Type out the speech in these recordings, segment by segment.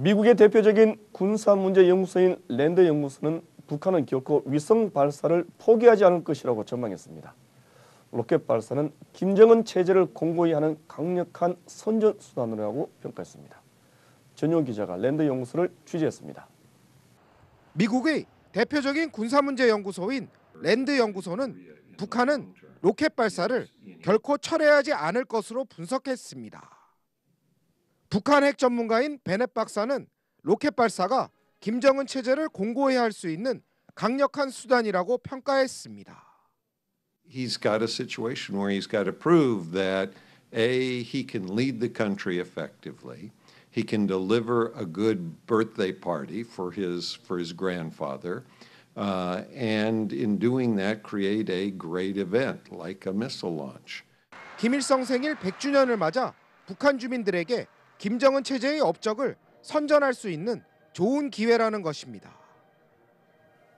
미국의 대표적인 군사 문제 연구소인 랜드 연구소는 북한은 결코 위성 발사를 포기하지 않을 것이라고 전망했습니다. 로켓 발사는 김정은 체제를 공고히 하는 강력한 선전 수단이라고 평가했습니다. 전용 기자가 랜드 연구소를 취재했습니다. 미국의 대표적인 군사 문제 연구소인 랜드 연구소는 북한은 로켓 발사를 결코 철회하지 않을 것으로 분석했습니다. 북한 핵 전문가인 베넷 박사는 로켓 발사가 김정은 체제를 공고히 할수 있는 강력한 수단이라고 평가했습니다. he's got a situation where he's got to prove that A, he can lead the country effectively, he can deliver a good birthday party for his, for his grandfather, uh, and in doing that, create a great event like a missile launch. 김일성 생일 100주년을 맞아 북한 주민들에게 김정은 체제의 업적을 선전할 수 있는 좋은 기회라는 것입니다.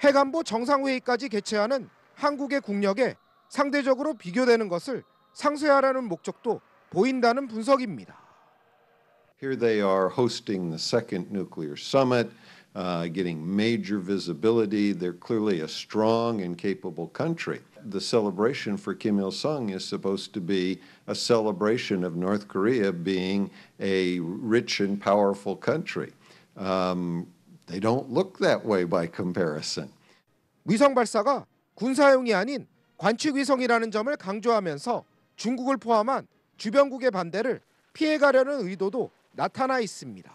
해관보 정상회의까지 개최하는 한국의 국력에 상대적으로 비교되는 것을 상쇄하라는 목적도 보인다는 분석입니다. Here they are hosting the second nuclear summit, uh, getting major visibility. They're clearly a strong and capable country. The celebration for Kim Il sung is supposed to be a celebration of North Korea being a rich and powerful country. Um, they don't look that way by comparison. 위성 발사가 군사용이 아닌 관측 위성이라는 점을 강조하면서 중국을 포함한 주변국의 반대를 피해가려는 의도도 나타나 있습니다.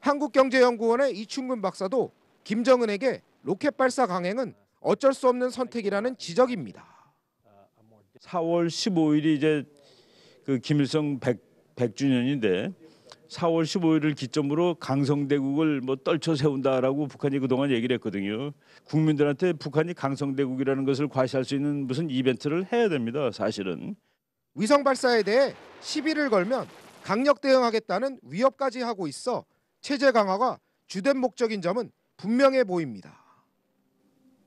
한국경제연구원의 이충근 박사도 김정은에게 로켓 발사 강행은 어쩔 수 없는 선택이라는 지적입니다. 4월 15일이 이제 그 김일성 100, 100주년인데 4월 15일을 기점으로 강성대국을 뭐 떨쳐 세운다라고 북한이 그동안 얘기를 했거든요. 국민들한테 북한이 강성대국이라는 것을 과시할 수 있는 무슨 이벤트를 해야 됩니다. 사실은. 위성 발사에 대해 시비를 걸면 강력 대응하겠다는 위협까지 하고 있어 체제 강화가 주된 목적인 점은 분명해 보입니다.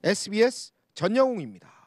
SBS 전영웅입니다.